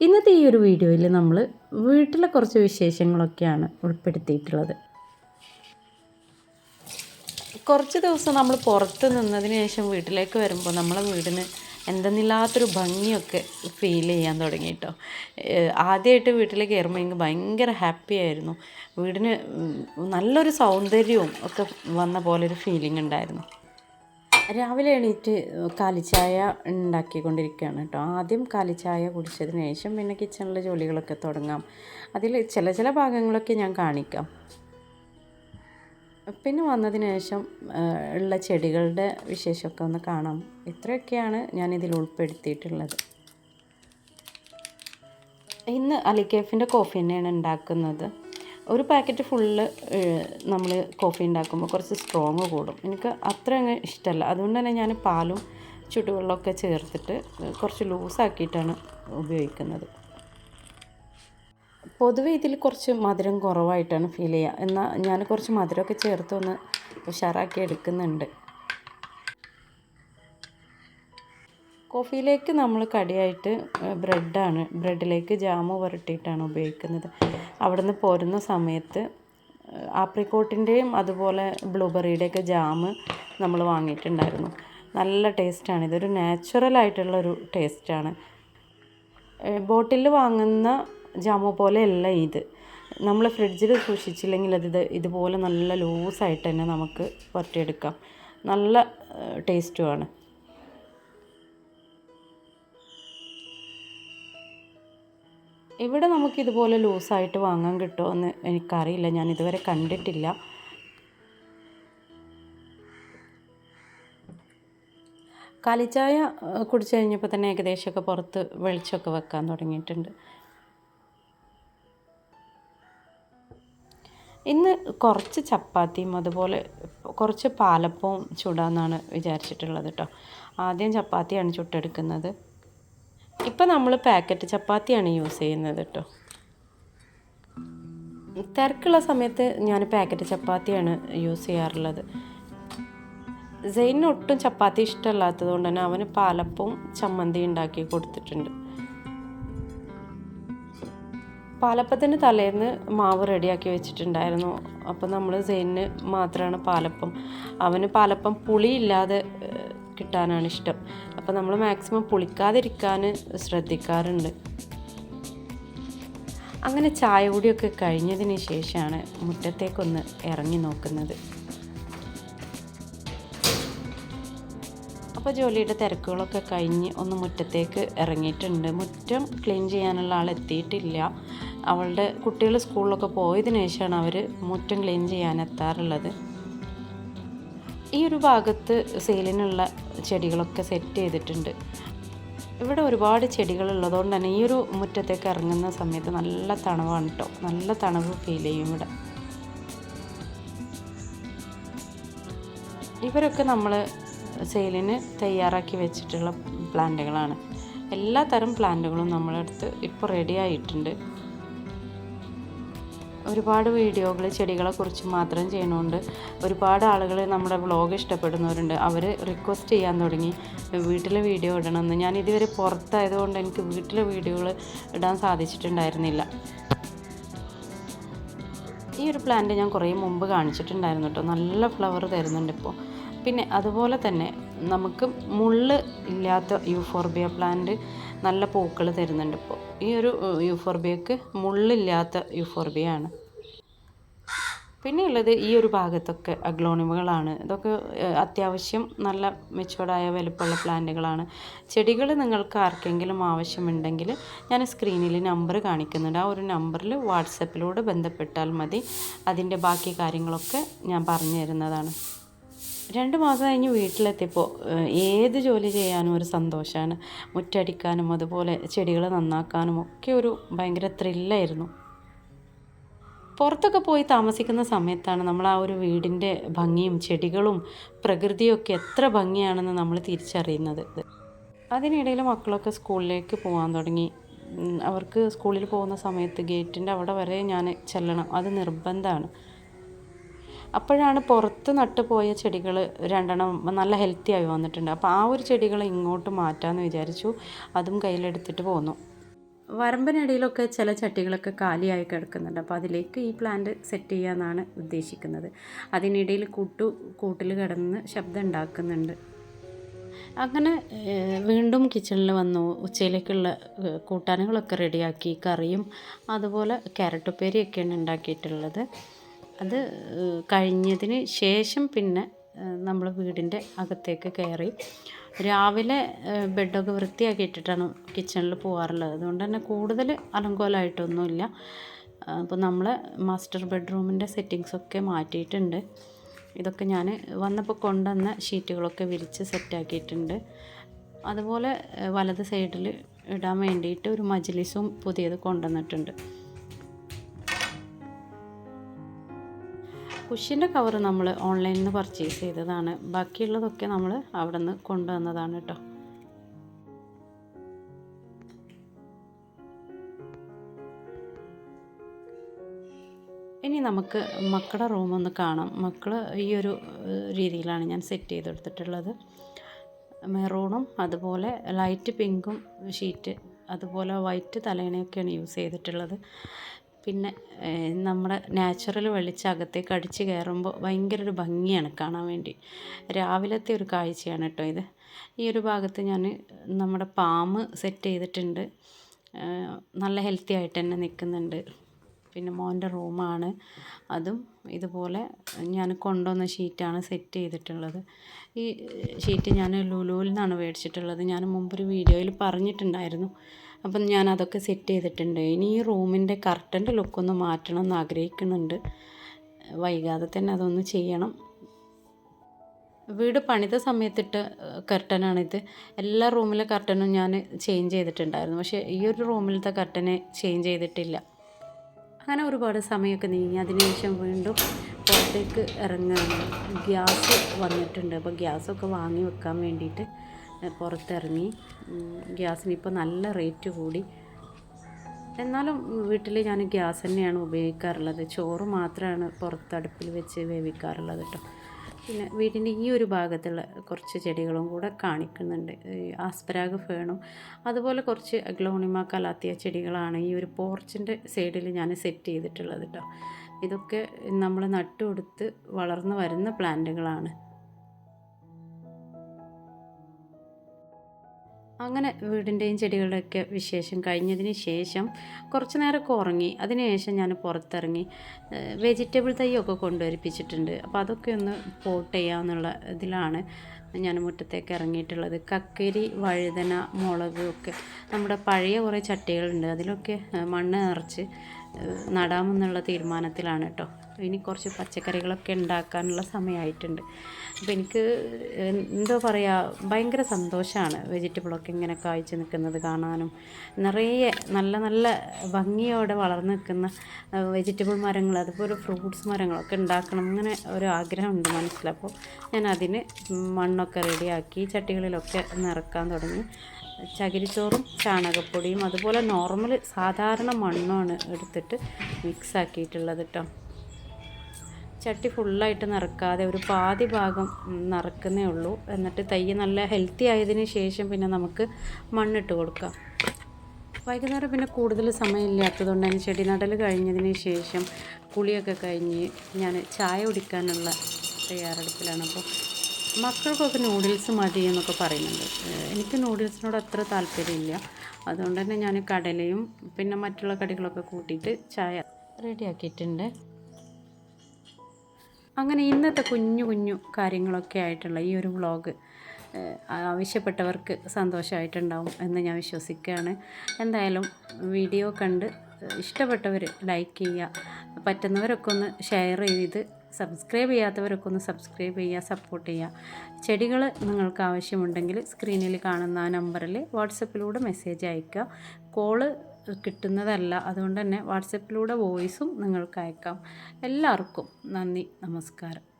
ഇന്നത്തെ ഈ ഒരു വീഡിയോയിൽ നമ്മൾ വീട്ടിലെ കുറച്ച് വിശേഷങ്ങളൊക്കെയാണ് ഉൾപ്പെടുത്തിയിട്ടുള്ളത്. കുറച്ച് ദിവസം നമ്മൾ പുറത്ത് നിന്നതിന് ശേഷം വീട്ടിലേക്ക് വരുമ്പോൾ നമ്മളെ വീടിന് എന്തെന്നില്ലാത്തൊരു ഭംഗിയൊക്കെ ഫീൽ ചെയ്യാൻ തുടങ്ങി കേട്ടോ. ആദ്യമായിട്ട് വീട്ടിലേക്ക് കയറുമ്പോൾ എനിക്ക് ഭയങ്കര ഹാപ്പി ആയിരുന്നു. വീടിന് നല്ലൊരു സൗന്ദര്യവും ഒക്കെ വന്ന പോലെ ഒരു ഫീലിംഗ് ഉണ്ടായിരുന്നു. രാവിലെ എണീറ്റ് കാലിച്ചായ ഉണ്ടാക്കിക്കൊണ്ടിരിക്കുകയാണ് കേട്ടോ. ആദ്യം കാലിച്ചായ കുടിച്ചതിന് ശേഷം പിന്നെ കിച്ചണിലെ ജോലികളൊക്കെ തുടങ്ങാം. അതിൽ ചില ചില ഭാഗങ്ങളൊക്കെ ഞാൻ കാണിക്കാം. പിന്നെ വന്നതിന് ശേഷം ഉള്ള ചെടികളുടെ വിശേഷമൊക്കെ ഒന്ന് കാണാം. ഇത്രയൊക്കെയാണ് ഞാൻ ഞാനിതിൽ ഉൾപ്പെടുത്തിയിട്ടുള്ളത്. ഇന്ന് അലിക്കേഫിന്റെ കോഫി തന്നെയാണ് ഉണ്ടാക്കുന്നത്. ഒരു പാക്കറ്റ് ഫുള്ള് നമ്മൾ കോഫി ഉണ്ടാക്കുമ്പോൾ കുറച്ച് സ്ട്രോങ് കൂടും. എനിക്ക് അത്ര അങ്ങ് ഇഷ്ടമല്ല അതുകൊണ്ട് തന്നെ ഞാൻ പാലും ചുടുവെള്ളമൊക്കെ ചേർത്തിട്ട് കുറച്ച് ലൂസാക്കിയിട്ടാണ് ഉപയോഗിക്കുന്നത്. പൊതുവെ ഇതിൽ കുറച്ച് മധുരം കുറവായിട്ടാണ് ഫീൽ ചെയ്യുക എന്നാൽ ഞാൻ കുറച്ച് മധുരമൊക്കെ ചേർത്ത് ഒന്ന് ഉഷാറാക്കി എടുക്കുന്നുണ്ട്. കോഫിയിലേക്ക് നമ്മൾ കടിയായിട്ട് ബ്രെഡാണ്. ബ്രെഡിലേക്ക് ജാമ് പുരട്ടിയിട്ടാണ് ഉപയോഗിക്കുന്നത്. അവിടുന്ന് പോരുന്ന സമയത്ത് ആപ്രിക്കോട്ടിന്റെയും അതുപോലെ ബ്ലൂബെറിയുടെയൊക്കെ ജാമ് നമ്മൾ വാങ്ങിയിട്ടുണ്ടായിരുന്നു. നല്ല ടേസ്റ്റാണ്. ഇതൊരു നാച്ചുറൽ ആയിട്ടുള്ളൊരു ടേസ്റ്റാണ് ബോട്ടിൽ വാങ്ങുന്ന ജാമു പോലെയല്ല ഇത്. നമ്മൾ ഫ്രിഡ്ജിൽ സൂക്ഷിച്ചില്ലെങ്കിൽ അത് ഇത് ഇതുപോലെ നല്ല ലൂസായിട്ട് തന്നെ നമുക്ക് പുരട്ടിയെടുക്കാം നല്ല ടേസ്റ്റുമാണ്. ഇവിടെ നമുക്ക് ഇതുപോലെ ലൂസായിട്ട് വാങ്ങാൻ കിട്ടുമോ എന്ന് എനിക്കറിയില്ല. ഞാൻ ഇതുവരെ കണ്ടിട്ടില്ല. കാലിച്ചായ കുടിച്ചു കഴിഞ്ഞപ്പോൾ തന്നെ ഏകദേശമൊക്കെ പുറത്ത് വെളിച്ചമൊക്കെ വെക്കാൻ തുടങ്ങിയിട്ടുണ്ട്. ഇന്ന് കുറച്ച് ചപ്പാത്തിയും അതുപോലെ കുറച്ച് പാലപ്പവും ചുടാന്നാണ് വിചാരിച്ചിട്ടുള്ളത് കേട്ടോ. ആദ്യം ചപ്പാത്തിയാണ് ചുട്ടെടുക്കുന്നത്. ഇപ്പം നമ്മൾ പാക്കറ്റ് ചപ്പാത്തിയാണ് യൂസ് ചെയ്യുന്നത് കേട്ടോ. തിരക്കുള്ള സമയത്ത് ഞാൻ പാക്കറ്റ് ചപ്പാത്തിയാണ് യൂസ് ചെയ്യാറുള്ളത്. സെയിന് ഒട്ടും ചപ്പാത്തി ഇഷ്ടമല്ലാത്തത് കൊണ്ട് തന്നെ അവന് പാലപ്പവും ചമ്മന്തി ഉണ്ടാക്കി കൊടുത്തിട്ടുണ്ട്. പാലപ്പത്തിന് തലേന്ന് മാവ് റെഡിയാക്കി വെച്ചിട്ടുണ്ടായിരുന്നു. അപ്പോൾ നമ്മൾ സെയിന് മാത്രമാണ് പാലപ്പം. അവന് പാലപ്പം പുളിയില്ലാതെ കിട്ടാനാണ് ഇഷ്ടം. അപ്പോൾ നമ്മൾ മാക്സിമം പുളിക്കാതിരിക്കാൻ ശ്രദ്ധിക്കാറുണ്ട്. അങ്ങനെ ചായ കൂടിയൊക്കെ കഴിഞ്ഞതിന് ശേഷമാണ് മുറ്റത്തേക്കൊന്ന് ഇറങ്ങി നോക്കുന്നത്. അപ്പോൾ ജോലിയുടെ തിരക്കുകളൊക്കെ കഴിഞ്ഞ് ഒന്ന് മുറ്റത്തേക്ക് ഇറങ്ങിയിട്ടുണ്ട്. മുറ്റം ക്ലീൻ ചെയ്യാനുള്ള ആൾ എത്തിയിട്ടില്ല. അവളുടെ കുട്ടികൾ സ്കൂളിലൊക്കെ പോയതിനു ശേഷമാണ് അവർ മുറ്റം ക്ലീൻ ചെയ്യാൻ എത്താറുള്ളത്. ഈ ഒരു ഭാഗത്ത് സെയിലിനുള്ള ചെടികളൊക്കെ സെറ്റ് ചെയ്തിട്ടുണ്ട്. ഇവിടെ ഒരുപാട് ചെടികളുള്ളതുകൊണ്ട് തന്നെ ഈ ഒരു മുറ്റത്തേക്ക് ഇറങ്ങുന്ന സമയത്ത് നല്ല തണവാണ് കേട്ടോ നല്ല തണവ് ഫീൽ ചെയ്യും ഇവിടെ. ഇവരൊക്കെ നമ്മൾ സെയിലിന് തയ്യാറാക്കി വെച്ചിട്ടുള്ള പ്ലാന്റുകളാണ്. എല്ലാ തരം പ്ലാന്റുകളും നമ്മളെടുത്ത് ഇപ്പോൾ റെഡി ആയിട്ടുണ്ട്. ഒരുപാട് വീഡിയോകൾ ചെടികളെ കുറിച്ച് മാത്രം ചെയ്യണമുണ്ട് ഒരുപാട് ആളുകൾ നമ്മുടെ വ്ളോഗ് ഇഷ്ടപ്പെടുന്നവരുണ്ട്. അവർ റിക്വസ്റ്റ് ചെയ്യാൻ തുടങ്ങി. വീട്ടിൽ വീഡിയോ ഇടണമെന്ന് ഞാൻ ഇതുവരെ പുറത്തായതുകൊണ്ട് എനിക്ക് വീട്ടിലെ വീഡിയോകൾ ഇടാൻ സാധിച്ചിട്ടുണ്ടായിരുന്നില്ല. ഈ ഒരു പ്ലാന്റ് ഞാൻ കുറേ മുമ്പ് കാണിച്ചിട്ടുണ്ടായിരുന്നു കേട്ടോ നല്ല ഫ്ലവർ തരുന്നുണ്ട് ഇപ്പോൾ പിന്നെ അതുപോലെ തന്നെ നമുക്ക് മുള്ള് ഇല്ലാത്ത യൂഫോർബിയ പ്ലാന്റ് നല്ല പൂക്കൾ തരുന്നുണ്ട് ഇപ്പോൾ ഈ ഒരു യൂഫോർബിയക്ക് മുള്ളില്ലാത്ത യൂഫോർബിയ ആണ്. പിന്നെ ഉള്ളത് ഈ ഒരു ഭാഗത്തൊക്കെ അഗ്ലോണിമുകളാണ്. ഇതൊക്കെ അത്യാവശ്യം നല്ല മെച്ചുവേർഡായ വലുപ്പമുള്ള പ്ലാന്റുകളാണ്. ചെടികൾ നിങ്ങൾക്ക് ആർക്കെങ്കിലും ആവശ്യമുണ്ടെങ്കിൽ ഞാൻ സ്ക്രീനിൽ നമ്പർ കാണിക്കുന്നുണ്ട്. ആ ഒരു നമ്പറിൽ വാട്സപ്പിലൂടെ ബന്ധപ്പെട്ടാൽ മതി. അതിന്റെ ബാക്കി കാര്യങ്ങളൊക്കെ ഞാൻ പറഞ്ഞു തരുന്നതാണ്. രണ്ട് മാസം കഴിഞ്ഞ് വീട്ടിലെത്തിയപ്പോൾ ഏത് ജോലി ചെയ്യാനും ഒരു സന്തോഷമാണ്. മുറ്റടിക്കാനും അതുപോലെ ചെടികൾ നന്നാക്കാനും ഒക്കെ ഒരു ഭയങ്കര ത്രില്ലായിരുന്നു പുറത്തൊക്കെ പോയി താമസിക്കുന്ന സമയത്താണ് നമ്മൾ ആ ഒരു വീടിന്റെ ഭംഗിയും ചെടികളും പ്രകൃതിയും ഒക്കെ എത്ര ഭംഗിയാണെന്ന് നമ്മൾ തിരിച്ചറിയുന്നത്. അതിനിടയിൽ മക്കളൊക്കെ സ്കൂളിലേക്ക് പോകാൻ തുടങ്ങി. അവർക്ക് സ്കൂളിൽ പോകുന്ന സമയത്ത് ഗേറ്റിന്റെ അവിടെ വരെ ഞാൻ ചെല്ലണം. അത് നിർബന്ധമാണ്. അപ്പോഴാണ് പുറത്ത് നട്ടുപോയ ചെടികൾ രണ്ടെണ്ണം നല്ല ഹെൽത്തി ആയി വന്നിട്ടുണ്ട്. അപ്പോൾ ആ ഒരു ചെടികൾ ഇങ്ങോട്ട് മാറ്റാമെന്ന് വിചാരിച്ചു. അതും കയ്യിലെടുത്തിട്ട് പോന്നു. വരമ്പിനിടയിലൊക്കെ ചില ചട്ടികളൊക്കെ കാലിയായി കിടക്കുന്നുണ്ട്. അപ്പോൾ അതിലേക്ക് ഈ പ്ലാന്റ് സെറ്റ് ചെയ്യാമെന്നാണ് ഉദ്ദേശിക്കുന്നത്. അതിനിടയിൽ കൂട്ടു കൂട്ടിൽ കിടന്ന് ശബ്ദം ഉണ്ടാക്കുന്നുണ്ട്. അങ്ങനെ വീണ്ടും കിച്ചണിൽ വന്നു. ഉച്ചയിലേക്കുള്ള കൂട്ടാനുകളൊക്കെ റെഡിയാക്കി. കറിയും അതുപോലെ ക്യാരറ്റ് ഉപ്പേരിയൊക്കെയാണ് ഉണ്ടാക്കിയിട്ടുള്ളത്. അത് കഴിഞ്ഞതിന് ശേഷം പിന്നെ നമ്മൾ വീടിന്റെ അകത്തേക്ക് കയറി. രാവിലെ ബെഡൊക്കെ വൃത്തിയാക്കിയിട്ടിട്ടാണ് കിച്ചണിൽ പോകാറുള്ളത് അതുകൊണ്ട് തന്നെ കൂടുതൽ അലങ്കോലമായിട്ടൊന്നുമില്ല അപ്പോൾ നമ്മൾ മാസ്റ്റർ ബെഡ്റൂമിന്റെ സെറ്റിങ്സൊക്കെ മാറ്റിയിട്ടുണ്ട്. ഇതൊക്കെ ഞാൻ വന്നപ്പോൾ കൊണ്ടുവന്ന ഷീറ്റുകളൊക്കെ വിരിച്ച് സെറ്റാക്കിയിട്ടുണ്ട്. അതുപോലെ വലത് സൈഡിൽ ഇടാൻ വേണ്ടിയിട്ട് ഒരു മജ്ലിസും പുതിയത് കൊണ്ടുവന്നിട്ടുണ്ട്. കുഷ്യന്റെ കവർ നമ്മൾ ഓൺലൈനിൽ നിന്ന് പർച്ചേസ് ചെയ്തതാണ്. ബാക്കിയുള്ളതൊക്കെ നമ്മൾ അവിടെ നിന്ന് കൊണ്ടുവന്നതാണ് കേട്ടോ. ഇനി നമുക്ക് മക്കളുടെ റൂമൊന്ന് കാണാം. മക്കൾ ഈ ഒരു രീതിയിലാണ് ഞാൻ സെറ്റ് ചെയ്തെടുത്തിട്ടുള്ളത് മെറൂണും അതുപോലെ ലൈറ്റ് പിങ്കും ഷീറ്റ് അതുപോലെ വൈറ്റ് തലേണയൊക്കെയാണ് യൂസ് ചെയ്തിട്ടുള്ളത്. പിന്നെ നമ്മുടെ നാച്ചുറൽ വെളിച്ചം അകത്തേക്ക് അടിച്ച് കയറുമ്പോൾ ഭയങ്കര ഒരു ഭംഗിയാണ് കാണാൻ വേണ്ടി. രാവിലത്തെ ഒരു കാഴ്ചയാണ് കേട്ടോ ഇത്. ഈ ഒരു ഭാഗത്ത് ഞാൻ നമ്മുടെ പാമ്പ് സെറ്റ് ചെയ്തിട്ടുണ്ട്. നല്ല ഹെൽത്തി ആയിട്ട് തന്നെ നിൽക്കുന്നുണ്ട്. പിന്നെ മോന്റെ റൂമാണ്. അതും ഇതുപോലെ ഞാൻ കൊണ്ടുവന്ന ഷീറ്റാണ് സെറ്റ് ചെയ്തിട്ടുള്ളത്. ഈ ഷീറ്റ് ഞാൻ ലുലുവിൽ നിന്നാണ് മേടിച്ചിട്ടുള്ളത്. ഞാൻ മുമ്പൊരു വീഡിയോയിൽ പറഞ്ഞിട്ടുണ്ടായിരുന്നു. അപ്പം ഞാൻ അതൊക്കെ സെറ്റ് ചെയ്തിട്ടുണ്ട്. ഇനി ഈ റൂമിന്റെ കർട്ടന്റെ ലുക്കൊന്ന് മാറ്റണം എന്ന് ആഗ്രഹിക്കുന്നുണ്ട്. വൈകാതെ തന്നെ അതൊന്ന് ചെയ്യണം. വീട് പണിത സമയത്തിട്ട് കർട്ടനാണിത് എല്ലാ റൂമിലെ കർട്ടനും ഞാൻ ചേഞ്ച് ചെയ്തിട്ടുണ്ടായിരുന്നു. പക്ഷേ ഈ ഒരു റൂമിലത്തെ കർട്ടനെ ചേഞ്ച് ചെയ്തിട്ടില്ല. അങ്ങനെ ഒരുപാട് സമയമൊക്കെ നീങ്ങി. അതിനുശേഷം വീണ്ടും പുറത്തേക്ക് ഇറങ്ങുകയാണ് ഗ്യാസ് വന്നിട്ടുണ്ട്. അപ്പോൾ ഗ്യാസൊക്കെ വാങ്ങി വെക്കാൻ വേണ്ടിയിട്ട് പുറത്തിറങ്ങി. ഗ്യാസിന് ഇപ്പോൾ നല്ല റേറ്റ് കൂടി. എന്നാലും വീട്ടിൽ ഞാൻ ഗ്യാസ് തന്നെയാണ് ഉപയോഗിക്കാറുള്ളത്. ചോറ് മാത്രമാണ് പുറത്തടുപ്പിൽ വെച്ച് വേവിക്കാറുള്ളത് കേട്ടോ പിന്നെ വീടിന്റെ ഈ ഒരു ഭാഗത്തുള്ള കുറച്ച് ചെടികളും കൂടെ കാണിക്കുന്നുണ്ട്. ആസ്പരാഗ് ഫേണും അതുപോലെ കുറച്ച് ഗ്ലോണിമ കലാത്തിയ ചെടികളാണ് ഈ ഒരു പോർച്ചിന്റെ സൈഡിൽ ഞാൻ സെറ്റ് ചെയ്തിട്ടുള്ളത് കേട്ടോ ഇതൊക്കെ നമ്മൾ നട്ടുകൊടുത്ത് വളർന്നു വരുന്ന പ്ലാന്റുകളാണ്. അങ്ങനെ വീടിന്റെയും ചെടികളുടെയൊക്കെ വിശേഷം കഴിഞ്ഞതിന് ശേഷം കുറച്ച് നേരമൊക്കെ ഉറങ്ങി. അതിനുശേഷം ഞാൻ പുറത്തിറങ്ങി. വെജിറ്റബിൾ തൈയൊക്കെ കൊണ്ടുവരിപ്പിച്ചിട്ടുണ്ട്. അപ്പോൾ അതൊക്കെ ഒന്ന് പോട്ട് ചെയ്യാമെന്നുള്ള ഇതിലാണ് ഞാൻ മുറ്റത്തേക്ക് ഇറങ്ങിയിട്ടുള്ളത്. കക്കരി വഴുതന മുളക് ഒക്കെ നമ്മുടെ പഴയ കുറേ ചട്ടികളുണ്ട്. അതിലൊക്കെ മണ്ണ് നിറച്ച് നടാമെന്നുള്ള തീരുമാനത്തിലാണ് കേട്ടോ. ഇനി കുറച്ച് പച്ചക്കറികളൊക്കെ ഉണ്ടാക്കാനുള്ള സമയമായിട്ടുണ്ട്. അപ്പോൾ എനിക്ക് എന്തോ പറയുക ഭയങ്കര സന്തോഷമാണ് വെജിറ്റബിളൊക്കെ ഇങ്ങനെ കായ്ച്ച് നിൽക്കുന്നത് കാണാനും. നിറയെ നല്ല നല്ല ഭംഗിയോടെ വളർന്നു നിൽക്കുന്ന വെജിറ്റബിൾ മരങ്ങൾ അതുപോലെ ഫ്രൂട്ട്സ് മരങ്ങളൊക്കെ ഉണ്ടാക്കണം അങ്ങനെ ഒരു ആഗ്രഹമുണ്ട് മനസ്സിലപ്പോൾ ഞാൻ അതിന് മണ്ണൊക്കെ റെഡിയാക്കി ചട്ടികളിലൊക്കെ നിറക്കാൻ തുടങ്ങി. ചകിരിച്ചോറും ചാണകപ്പൊടിയും അതുപോലെ നോർമൽ സാധാരണ മണ്ണുമാണ് എടുത്തിട്ട് മിക്സ് ആക്കിയിട്ടുള്ളത് കേട്ടോ ചട്ടി ഫുള്ളായിട്ട് നിറക്കാതെ ഒരു പാതി ഭാഗം നിറക്കുന്നേ ഉള്ളൂ. എന്നിട്ട് തൈ നല്ല ഹെൽത്തി ആയതിന് ശേഷം പിന്നെ നമുക്ക് മണ്ണിട്ട് കൊടുക്കാം. വൈകുന്നേരം പിന്നെ കൂടുതൽ സമയമില്ലാത്തതുകൊണ്ട് തന്നെ ചെടി നടൽ കഴിഞ്ഞതിന് ശേഷം കുളിയൊക്കെ കഴിഞ്ഞ് ഞാൻ ചായ കുടിക്കാനുള്ള തയ്യാറെടുപ്പിലാണ്. അപ്പോൾ മക്കൾക്കൊക്കെ നൂഡിൽസ് മതി എന്നൊക്കെ പറയുന്നുണ്ട്. എനിക്ക് നൂഡിൽസിനോട് അത്ര താല്പര്യമില്ല. അതുകൊണ്ട് തന്നെ ഞാൻ കടലയും പിന്നെ മറ്റുള്ള കടികളൊക്കെ കൂട്ടിയിട്ട് ചായ റെഡിയാക്കിയിട്ടുണ്ട്. അങ്ങനെ ഇന്നത്തെ കുഞ്ഞു കുഞ്ഞു കാര്യങ്ങളൊക്കെ ആയിട്ടുള്ള ഈ ഒരു വ്ളോഗ് ആവശ്യപ്പെട്ടവർക്ക് സന്തോഷമായിട്ടുണ്ടാവും എന്ന് ഞാൻ വിശ്വസിക്കുകയാണ്. എന്തായാലും വീഡിയോ കണ്ട് ഇഷ്ടപ്പെട്ടവർ ലൈക്ക് ചെയ്യുക പറ്റുന്നവരൊക്കെ ഒന്ന് ഷെയർ ചെയ്ത് സബ്സ്ക്രൈബ് ചെയ്യാത്തവരൊക്കെ ഒന്ന് സബ്സ്ക്രൈബ് ചെയ്യുക സപ്പോർട്ട് ചെയ്യുക. ചെടികൾ നിങ്ങൾക്ക് ആവശ്യമുണ്ടെങ്കിൽ സ്ക്രീനിൽ കാണുന്ന ആ നമ്പറിൽ വാട്സപ്പിലൂടെ മെസ്സേജ് അയക്കുക കോൾ കിട്ടുന്നതല്ല അതുകൊണ്ട് തന്നെ വാട്സപ്പിലൂടെ വോയിസും നിങ്ങൾക്ക് അയക്കാം. എല്ലാവർക്കും നന്ദി നമസ്കാരം.